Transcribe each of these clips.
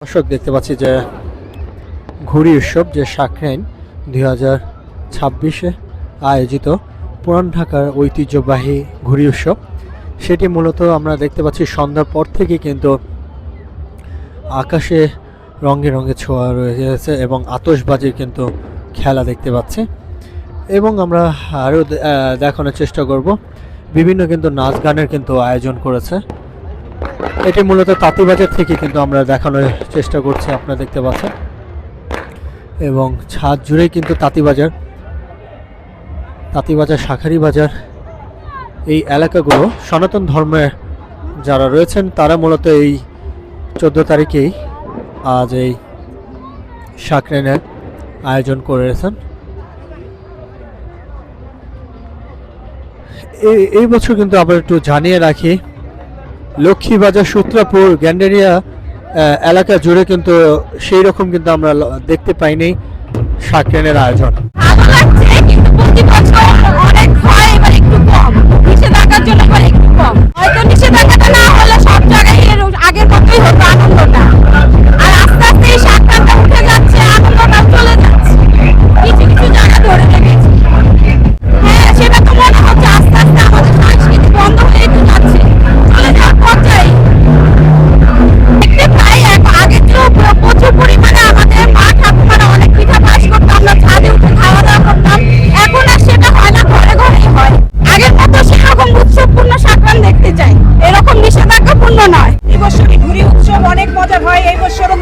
দর্শক দেখতে পাচ্ছি যে ঘুড়ি উৎসব যে সাকরাইন দুই হাজার ছাব্বিশে আয়োজিত পুরান ঢাকার ঐতিহ্যবাহী ঘুড়ি উৎসব। সেটি মূলত আমরা দেখতে পাচ্ছি সন্ধ্যার পর থেকে কিন্তু আকাশে রঙে রঙে ছোঁয়া রয়েছে এবং আতশবাজির কিন্তু খেলা দেখতে পাচ্ছি। এবং আমরা আরও দেখানোর চেষ্টা করব। বিভিন্ন কিন্তু নাচ গানের কিন্তু আয়োজন করেছে। এটি মূলত তাঁতিবাজার থেকে কিন্তু আমরা দেখানোর চেষ্টা করছি, আপনারা দেখতে পাচ্ছেন। এবং ছাদ জুড়েই কিন্তু তাঁতিবাজার তাঁতিবাজার, শাখারি বাজার, এই এলাকাগুলো সনাতন ধর্মের যারা রয়েছেন, তারা মূলত এই চোদ্দ তারিখেই আজ এই সাকরেনের আয়োজন করেছেন এই বছর কিন্তু আবার একটু জানিয়ে রাখি লক্ষ্মীবাজার, সূত্রাপুর, গ্যান্ডেরিয়া এলাকা জুড়ে কিন্তু সেই রকম কিন্তু আমরা দেখতে পাইনি সাকরেনের আয়োজন। কিন্তু প্রতি বছর অনেক হয় এবার একটু কম। নিষেধাজ্ঞার জন্য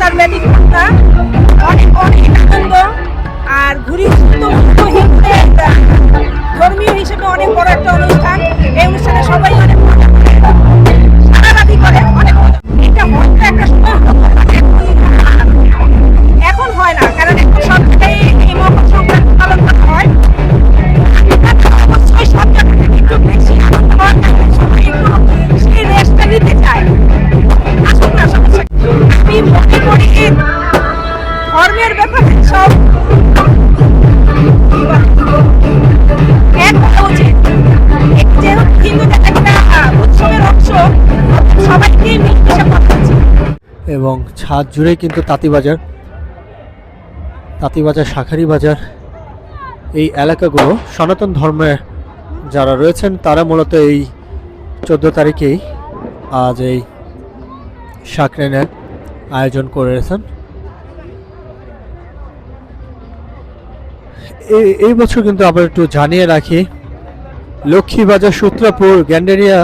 তার ব্যতিক্রম অনেক অনেক আনন্দ আর ঘুরি ছাদ জুড়েই কিন্তু তাঁতিবাজার তাঁতিবাজার, শাখারি বাজার এই এলাকাগুলো সনাতন ধর্মের যারা রয়েছেন, তারা মূলত এই চোদ্দ তারিখেই আজ এই সাকরেনের আয়োজন করেছেন এই বছর কিন্তু আবার একটু জানিয়ে রাখি, লক্ষ্মীবাজার, সূত্রাপুর, গ্যান্ডেরিয়া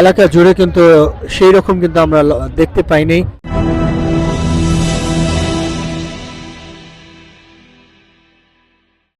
এলাকা জুড়ে কিন্তু সেই রকম কিন্তু আমরা দেখতে পাইনি।